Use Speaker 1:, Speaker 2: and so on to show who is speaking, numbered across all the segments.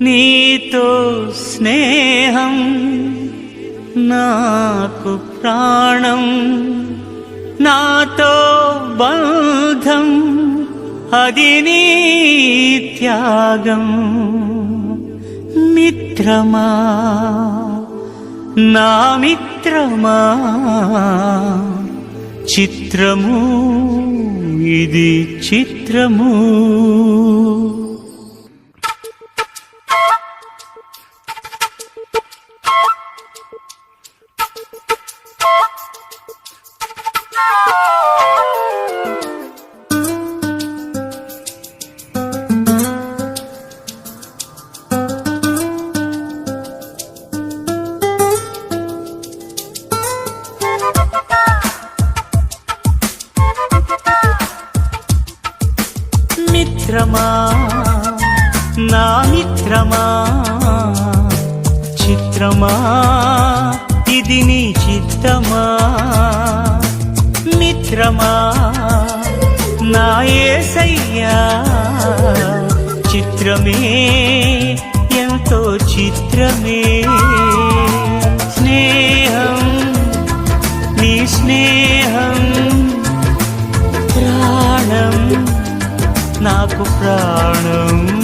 Speaker 1: నీతో స్నేహం నాకు ప్రాణం నాతో బంధం అది నీ త్యాగం. మిత్రమా? నా మిత్రమా? చిత్రము ఇది చిత్రము. చిత్రమా? ఇది నీ చిత్తమా? మిత్రమా? నా ఏసయ్యా చిత్రమే ఎంతో చిత్రమే. స్నేహం నీ స్నేహం ప్రాణం నాకు ప్రాణం.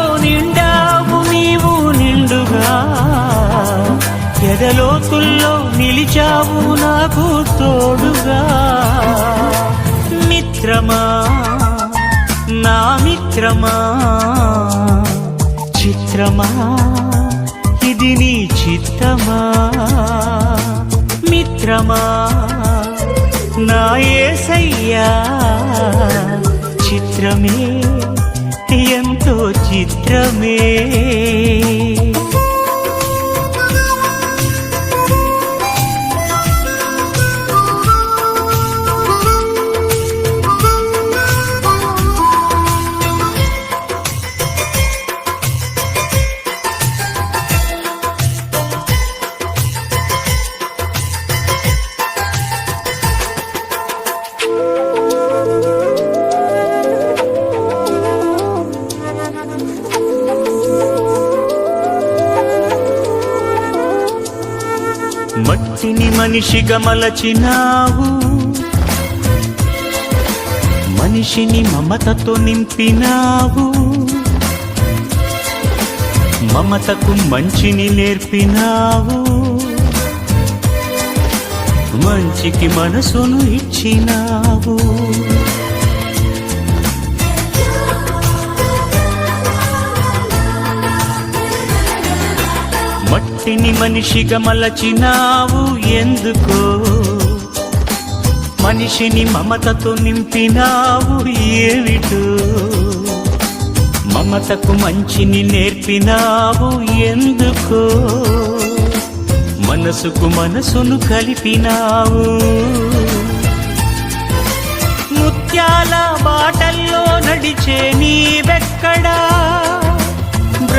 Speaker 1: ఎదలోతుల్లో నిలిచావు నాకు తోడుగా. మిత్రమా నా మిత్రమా చిత్రమా ఇది నీ చిత్తమా. మిత్రమా నా ఏసయ్యా చిత్రమే ఎంతో చిత్రమే. మనిషిగా మలచినావు. మనిషిని మమతతో నింపినావు. మమతకు మంచిని నేర్పినావు. మంచికి మనసును ఇచ్చినావు. మనిషిగా మలచినావు ఎందుకో? మనిషిని మమతతో నింపినావు ఏమిటో? మమతకు మంచిని నేర్పినావు ఎందుకో? మనసుకు మనసును కలిపినావు. ముత్యాల బాటల్లో నడిచే నీవెక్కడా?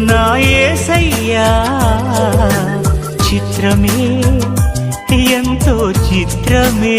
Speaker 1: నా ఏసయ్యా చిత్రమే ఎంతో చిత్రమే.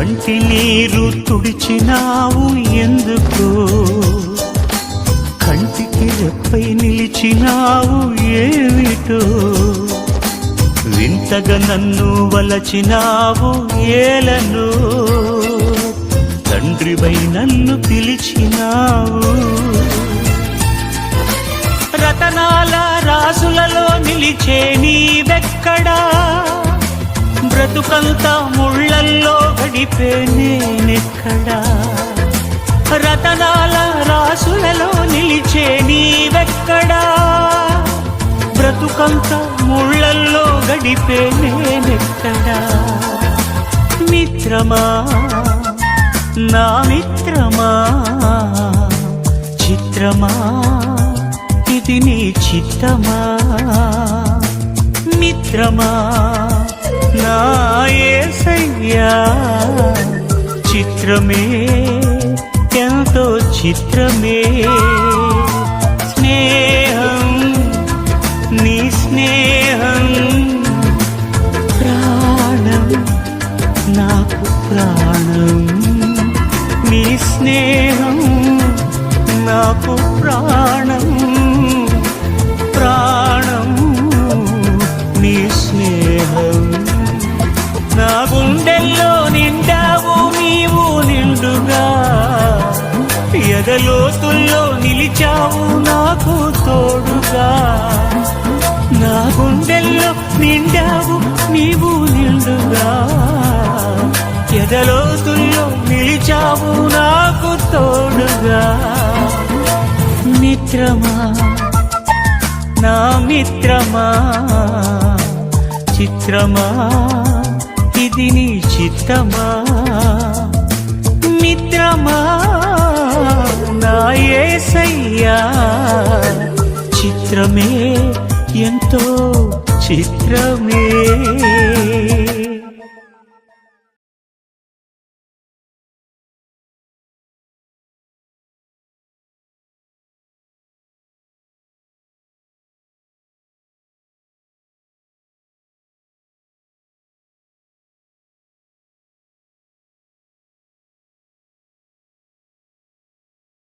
Speaker 1: కంటి నీరు తుడిచినావు ఎందుకు? కంటికి రెప్పై నిలిచినావు ఏమిటో? వింతగా నన్ను వలచినావు ఏలను? తండ్రివై నన్ను పిలిచినావు? రతనాల రాసులలో నిలిచే నీవెక్కడా? బ్రతుకంతా ముళ్ళల్లో గడిపే నేనెక్కడా? రతనాల రాసులలో నిలిచే నీవెక్కడా? బ్రతుకంతా ముళ్ళల్లో గడిపే నేనెక్కడా? మిత్రమా? నా మిత్రమా? చిత్రమా? ఇది నీ చిత్తమా? మిత్రమా? చిత్రమే ఎంతో చిత్రమే. స్నేహం నీ స్నేహం ప్రాణం నాకు ప్రాణం. నీ స్నేహం నాకు ప్రాణం. ప్రాణం నీ స్నేహం. నా గుండెల్లో గదలోతుల్లో నిలిచావు నాకు తోడుగా. నా గుండెల్లో నిండావు నీవు నిండుగా. ఎదలోతుల్లో నిలిచావు నాకు తోడుగా. మిత్రమా నా మిత్రమా చిత్రమా ఇది నీ చిత్తమా? చిత్రమే ఎంతో చిత్రమే